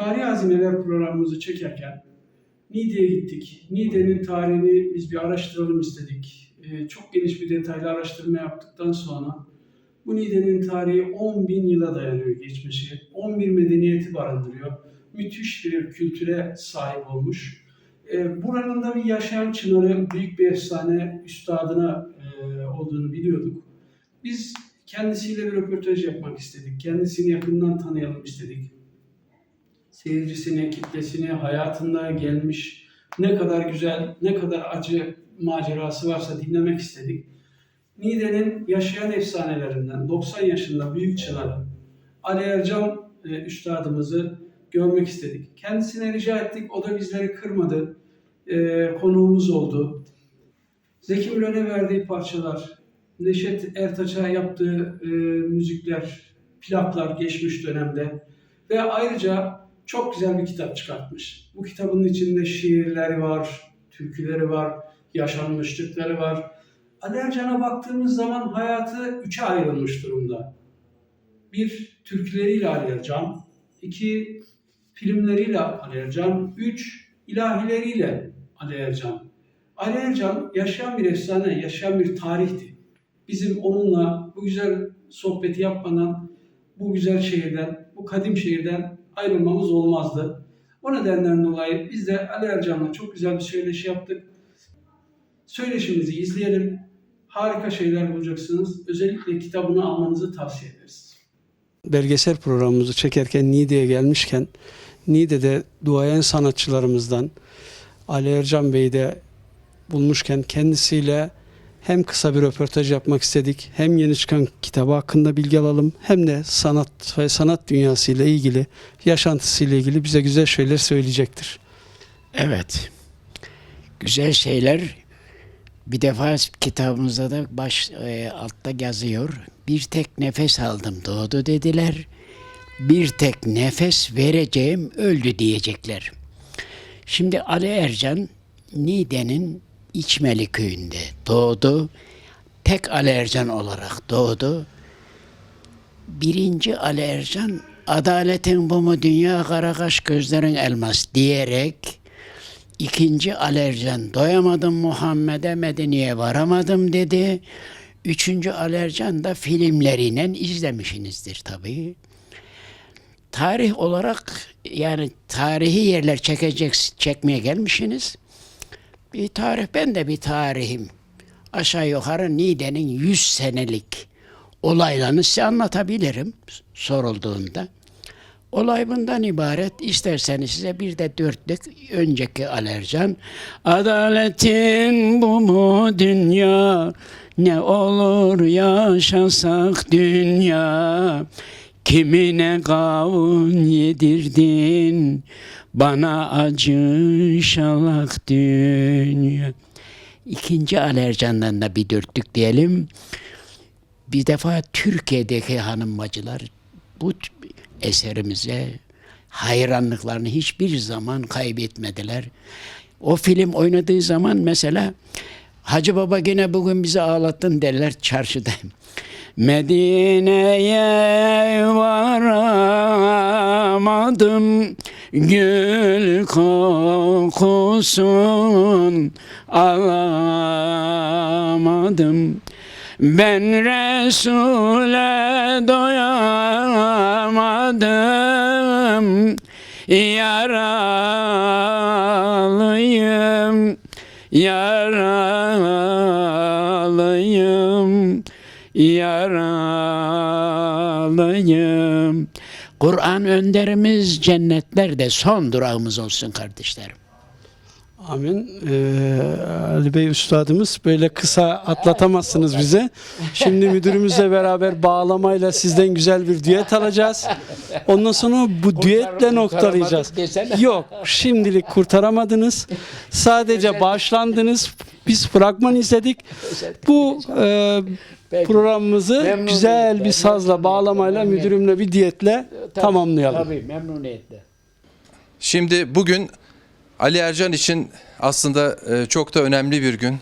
Tarih Hazineler programımızı çekerken Niğde'ye gittik. Niğde'nin tarihini biz bir araştıralım istedik. Ee, çok geniş bir detaylı araştırma yaptıktan sonra bu Niğde'nin tarihi 10 bin yıla dayanıyor geçmişi. 11 medeniyeti barındırıyor. Müthiş bir kültüre sahip olmuş. Ee, buranın da bir yaşayan çınarı, büyük bir efsane üstadına e, olduğunu biliyorduk. Biz kendisiyle bir röportaj yapmak istedik. Kendisini yakından tanıyalım istedik. Seyircisine, kitlesine, hayatında gelmiş ne kadar güzel, ne kadar acı macerası varsa dinlemek istedik. Niğde'nin yaşayan efsanelerinden 90 yaşında büyük çınarı Ali Ercan e, üstadımızı görmek istedik. Kendisine rica ettik, o da bizleri kırmadı. E, konuğumuz oldu. Zeki Müren'e verdiği parçalar, Neşet Ertaç'a yaptığı e, müzikler, plaklar geçmiş dönemde ve ayrıca çok güzel bir kitap çıkartmış. Bu kitabın içinde şiirleri var, türküleri var, yaşanmışlıkları var. Ali Ercan'a baktığımız zaman hayatı üçe ayrılmış durumda. Bir, türküleriyle Ali Ercan. iki filmleriyle Ali Ercan. Üç, ilahileriyle Ali Ercan. Ali Ercan yaşayan bir efsane, yaşayan bir tarihti. Bizim onunla bu güzel sohbeti yapmadan, bu güzel şehirden, bu kadim şehirden ayrılmamız olmazdı. O nedenden dolayı biz de Ali Ercan'la çok güzel bir söyleşi yaptık. Söyleşimizi izleyelim. Harika şeyler bulacaksınız. Özellikle kitabını almanızı tavsiye ederiz. Belgesel programımızı çekerken Niğde'ye gelmişken Niğde'de duayen sanatçılarımızdan Ali Ercan Bey'i de bulmuşken kendisiyle hem kısa bir röportaj yapmak istedik, hem yeni çıkan kitabı hakkında bilgi alalım, hem de sanat ve sanat dünyası ile ilgili, yaşantısıyla ilgili bize güzel şeyler söyleyecektir. Evet. Güzel şeyler. Bir defa kitabımızda da baş e, altta yazıyor. Bir tek nefes aldım doğdu dediler. Bir tek nefes vereceğim öldü diyecekler. Şimdi Ali Ercan Niğde'nin İçmeli köyünde doğdu. Tek Ali Ercan olarak doğdu. Birinci Ali Ercan adaletin bu mu dünya kara kaş gözlerin elmas diyerek ikinci Ali Ercan doyamadım Muhammed'e Medine'ye varamadım dedi. Üçüncü Ali Ercan da filmleriyle izlemişsinizdir tabii. Tarih olarak yani tarihi yerler çekecek, çekmeye gelmişsiniz. Bir tarih, ben de bir tarihim. Aşağı yukarı Niğde'nin 100 senelik olaylarını size anlatabilirim sorulduğunda. Olay bundan ibaret. İsterseniz size bir de dörtlük önceki alerjan. Adaletin bu mu dünya? Ne olur yaşasak dünya. Kimine kavun yedirdin? Bana acı şalak dünya. İkinci alerjandan da bir dörtlük diyelim. Bir defa Türkiye'deki hanım bacılar bu eserimize hayranlıklarını hiçbir zaman kaybetmediler. O film oynadığı zaman mesela Hacı Baba yine bugün bizi ağlattın derler çarşıda. Medine'ye varamadım Gül kokusun alamadım. Ben Resul'e doyamadım. Yaralıyım Yaralıyım Yaralıyım Kur'an önderimiz cennetlerde son durağımız olsun kardeşlerim. Amin. Ee, Ali Bey Üstadımız böyle kısa atlatamazsınız bize. Şimdi müdürümüzle beraber bağlamayla sizden güzel bir düet alacağız. Ondan sonra bu düetle noktalayacağız. Yok şimdilik kurtaramadınız. Sadece bağışlandınız. Biz fragman izledik. Bu e, Peki. programımızı Memnuniyetle, güzel bir sazla bağlamayla müdürümle bir diyetle tamamlayalım. Tabii memnuniyetle. Şimdi bugün Ali Ercan için aslında e, çok da önemli bir gün.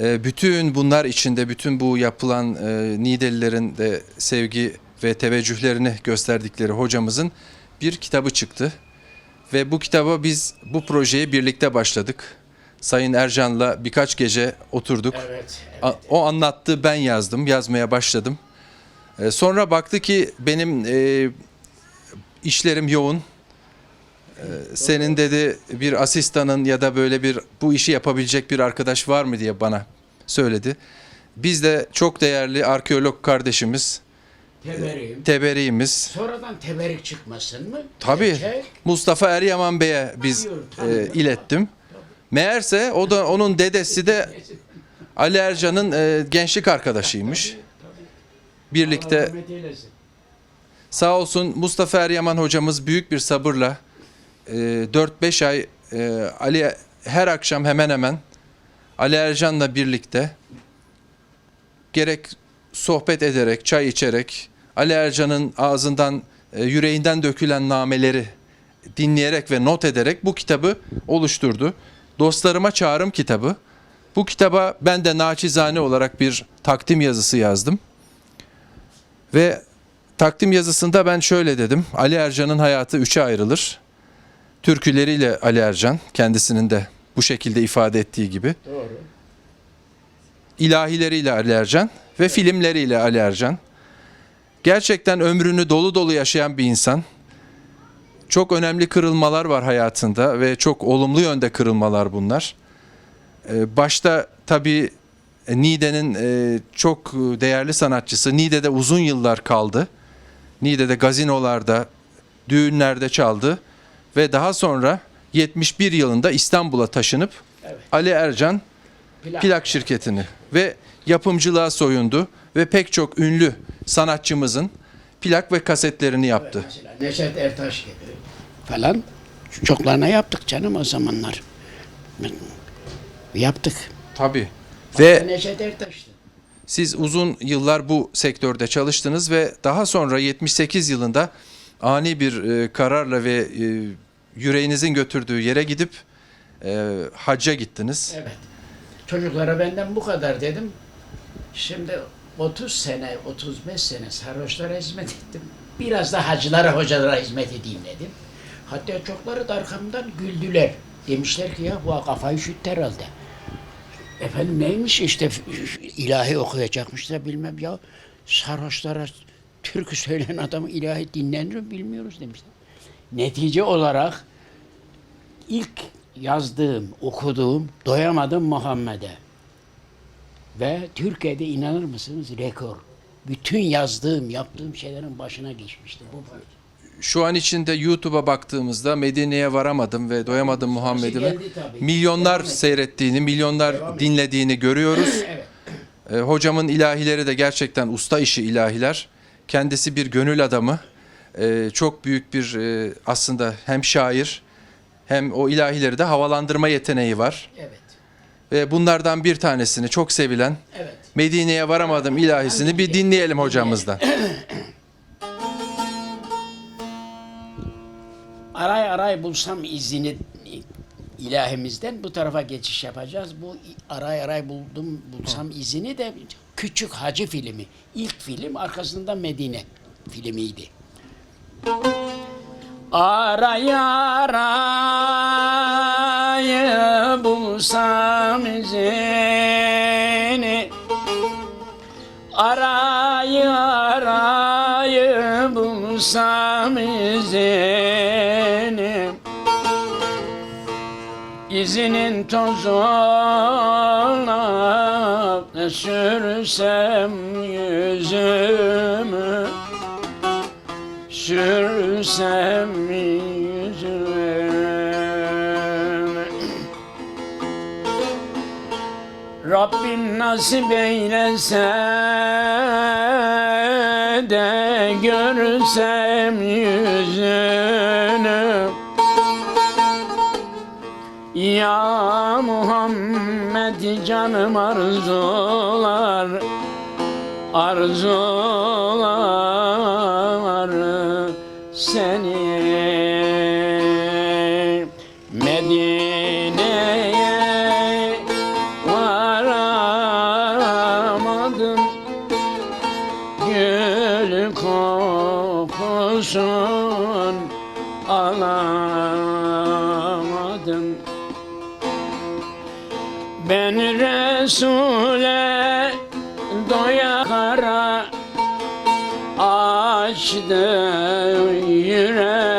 E, Bütün bunlar içinde, bütün bu yapılan e, Nidelilerin de sevgi ve teveccühlerini gösterdikleri hocamızın bir kitabı çıktı. Ve bu kitaba biz bu projeye birlikte başladık. Sayın Ercan'la birkaç gece oturduk. Evet. A- O anlattı, ben yazdım, yazmaya başladım. Sonra baktı ki benim işlerim yoğun. Ee, Senin dedi bir asistanın ya da böyle bir bu işi yapabilecek bir arkadaş var mı diye bana söyledi. Biz de çok değerli arkeolog kardeşimiz, Teberiyim. Teberi'miz, Sonradan teberik çıkmasın mı? Tabii. Gerçek. Mustafa Eryaman Bey'e biz Tanıyorum, e, ilettim. Meğerse o da onun dedesi de Ali Ercan'ın e, gençlik arkadaşıymış. Allah Birlikte rahmet eylesin. sağ olsun Mustafa Eryaman hocamız büyük bir sabırla e, 4-5 ay e, Ali her akşam hemen hemen Ali Ercan'la birlikte gerek sohbet ederek, çay içerek Ali Ercan'ın ağzından, e, yüreğinden dökülen nameleri dinleyerek ve not ederek bu kitabı oluşturdu. Dostlarıma Çağrım kitabı. Bu kitaba ben de naçizane olarak bir takdim yazısı yazdım. Ve takdim yazısında ben şöyle dedim. Ali Ercan'ın hayatı üçe ayrılır. Türküleriyle Ali Ercan, kendisinin de bu şekilde ifade ettiği gibi. Doğru. İlahileriyle Ali Ercan ve filmleriyle Ali Ercan. Gerçekten ömrünü dolu dolu yaşayan bir insan. Çok önemli kırılmalar var hayatında ve çok olumlu yönde kırılmalar bunlar. Ee, Başta tabii e, Niğde'nin e, çok değerli sanatçısı. Niğde'de uzun yıllar kaldı. Niğde'de gazinolarda, düğünlerde çaldı ve daha sonra 71 yılında İstanbul'a taşınıp Evet. Ali Ercan Plak. plak şirketini ve yapımcılığa soyundu ve pek çok ünlü sanatçımızın plak ve kasetlerini yaptı. Mesela Neşet Ertaş gibi falan çoklarına yaptık canım o zamanlar. Yaptık. Tabii. Ve Neşet Ertaş'tı. siz uzun yıllar bu sektörde çalıştınız ve daha sonra 78 yılında ani bir e, kararla ve e, yüreğinizin götürdüğü yere gidip e, hacca gittiniz. Evet. Çocuklara benden bu kadar dedim. Şimdi 30 sene, 35 sene sarhoşlara hizmet ettim. Biraz da hacılara, hocalara hizmet edeyim dedim. Hatta çokları da arkamdan güldüler. Demişler ki ya bu kafayı üşüttü herhalde. Efendim neymiş işte ilahi okuyacakmış da bilmem ya. Sarhoşlara türkü söyleyen adamı ilahi dinlenir mi bilmiyoruz demişler. Netice olarak ilk yazdığım, okuduğum Doyamadım Muhammed'e ve Türkiye'de inanır mısınız rekor. Bütün yazdığım, yaptığım şeylerin başına geçmişti. Bu Şu an içinde YouTube'a baktığımızda Medine'ye varamadım ve doyamadım Muhammed'ime geldi tabii. milyonlar Devam et. seyrettiğini, milyonlar Devam dinlediğini görüyoruz. evet. E, hocamın ilahileri de gerçekten usta işi ilahiler. Kendisi bir gönül adamı. E, çok büyük bir e, aslında hem şair hem o ilahileri de havalandırma yeteneği var. Evet. Ve bunlardan bir tanesini çok sevilen Evet. Medine'ye varamadım ilahisini bir dinleyelim hocamızdan. Aray aray bulsam izini ilahimizden bu tarafa geçiş yapacağız. Bu aray aray buldum bulsam izini de küçük hacı filmi. İlk film arkasında Medine filmiydi. Aray aray bulsam izini Arayı arayı bulsam izini İzinin tozuna sürsem yüzümü? Sürsem yüzümü. Rabbim nasip eylese de görsem yüzünü Ya Muhammed canım arzular Arzular seni. Medine'ye varamadım Gül koy son Ben Resul'e doya kara açtı yüreğime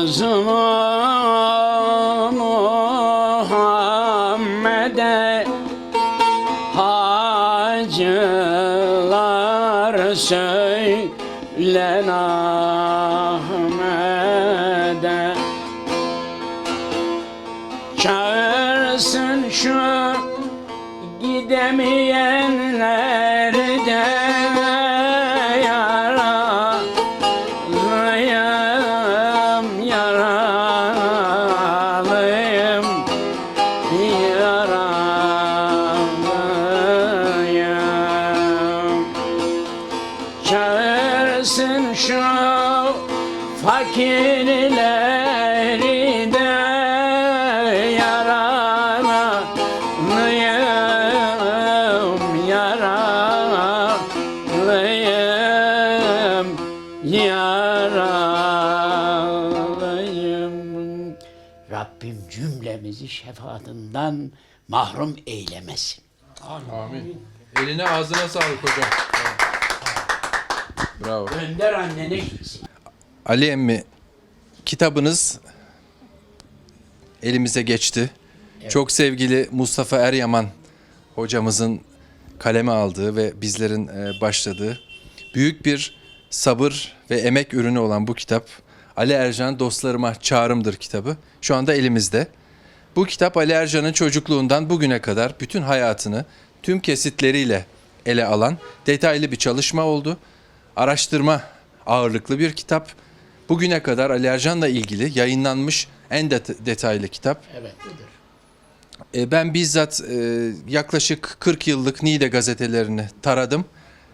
gözüm yaralıyım, yaralıyım. Rabbim cümlemizi şefaatinden mahrum eylemesin. Amin. Eline ağzına sağlık hocam. Bravo. Önder annene gitsin. Ali emmi kitabınız elimize geçti. Çok sevgili Mustafa Eryaman hocamızın kaleme aldığı ve bizlerin e, başladığı büyük bir sabır ve emek ürünü olan bu kitap Ali Ercan Dostlarıma Çağrımdır kitabı şu anda elimizde. Bu kitap Ali Ercan'ın çocukluğundan bugüne kadar bütün hayatını tüm kesitleriyle ele alan detaylı bir çalışma oldu. Araştırma ağırlıklı bir kitap. Bugüne kadar Ali Ercan'la ilgili yayınlanmış en det- detaylı kitap. Evet budur. E, ben bizzat e, yaklaşık 40 yıllık Niğde gazetelerini taradım.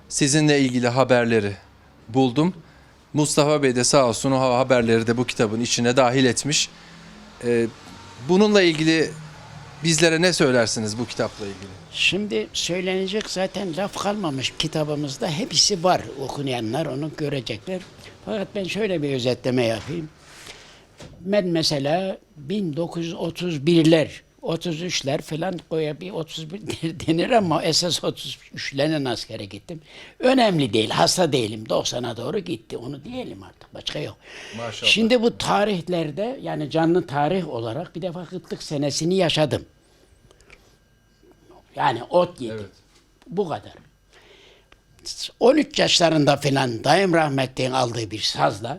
Sizinle ilgili haberleri buldum. Mustafa Bey de sağ olsun o haberleri de bu kitabın içine dahil etmiş. E, bununla ilgili bizlere ne söylersiniz bu kitapla ilgili? Şimdi söylenecek zaten laf kalmamış kitabımızda. Hepsi var. Okunayanlar onu görecekler. Fakat ben şöyle bir özetleme yapayım. Ben mesela 1931'ler, 33'ler falan koya bir 31 denir ama esas 33'lerin askere gittim. Önemli değil, hasta değilim. 90'a doğru gitti. Onu diyelim artık. Başka yok. Maşallah. Şimdi bu tarihlerde yani canlı tarih olarak bir defa kıtlık senesini yaşadım. Yani ot yedim. Evet. Bu kadar. 13 yaşlarında falan dayım rahmetliğin aldığı bir sazla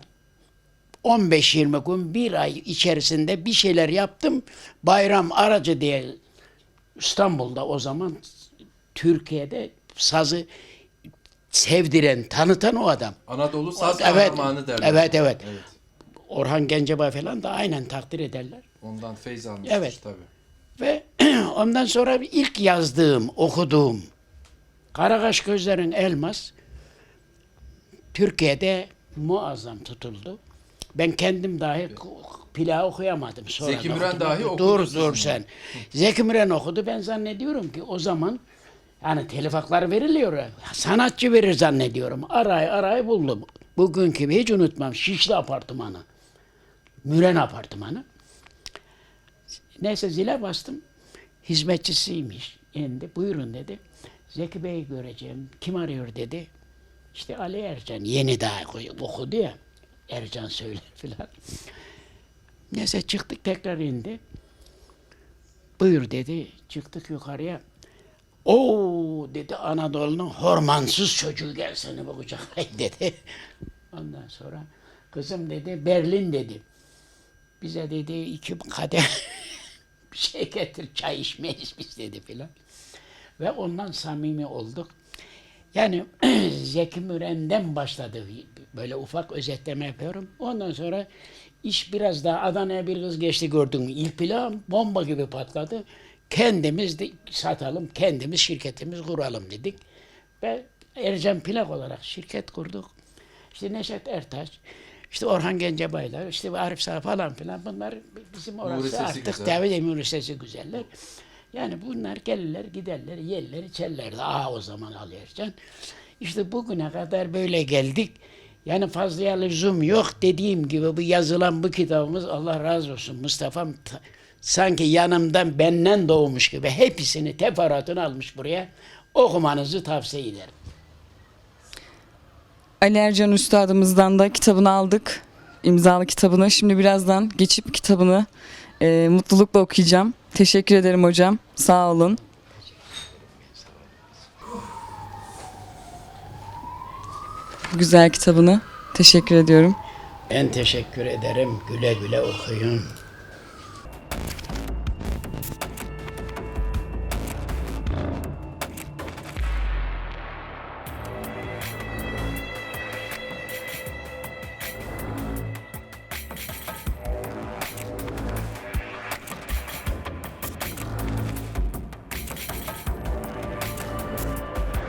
15-20 gün bir ay içerisinde bir şeyler yaptım. Bayram Aracı diye İstanbul'da o zaman Türkiye'de sazı sevdiren, tanıtan o adam. Anadolu Saz evet, Kahramanı derler. evet, evet. evet. Orhan Gencebay falan da aynen takdir ederler. Ondan feyz almış Evet. tabii. Ve ondan sonra ilk yazdığım, okuduğum Karakaş Gözlerin Elmas Türkiye'de muazzam tutuldu. Ben kendim dahi plağı okuyamadım. Sonra Zeki Müren dahi okudu Dur dur sen. Zeki Müren okudu. Ben zannediyorum ki o zaman yani telif hakları veriliyor. Sanatçı verir zannediyorum. Aray aray buldum. Bugünkü hiç unutmam. Şişli apartmanı. Müren apartmanı. Neyse zile bastım. Hizmetçisiymiş. İndi. Buyurun dedi. Zeki Bey'i göreceğim. Kim arıyor dedi. İşte Ali Ercan. Yeni daha okudu ya. Ercan söyler filan. Neyse çıktık tekrar indi. Buyur dedi. Çıktık yukarıya. Oo dedi Anadolu'nun hormansız çocuğu gel seni kucaklayın dedi. Ondan sonra kızım dedi Berlin dedi. Bize dedi iki kadeh bir şey getir çay içmeyiz biz dedi filan. Ve ondan samimi olduk. Yani Zeki Müren'den başladı. Böyle ufak özetleme yapıyorum. Ondan sonra iş biraz daha Adana'ya bir kız geçti gördün mü? İlk plan bomba gibi patladı. Kendimiz de satalım, kendimiz şirketimiz kuralım dedik. Ve Ercan Plak olarak şirket kurduk. İşte Neşet Ertaş, işte Orhan Gencebaylar, işte Arif Sağ falan filan bunlar bizim orası artık güzel. Davet Emir güzeller. Yani bunlar gelirler, giderler, yerler, içerler. Aa o zaman Ali Ercan. İşte bugüne kadar böyle geldik. Yani fazla lüzum yok dediğim gibi bu yazılan bu kitabımız Allah razı olsun Mustafa'm ta- sanki yanımdan benden doğmuş gibi hepsini teferruatını almış buraya okumanızı tavsiye ederim. Ali Ercan Üstadımızdan da kitabını aldık. imzalı kitabını. Şimdi birazdan geçip kitabını e, mutlulukla okuyacağım. Teşekkür ederim hocam. Sağ olun. Güzel kitabını. Teşekkür ediyorum. Ben teşekkür ederim. Güle güle okuyun.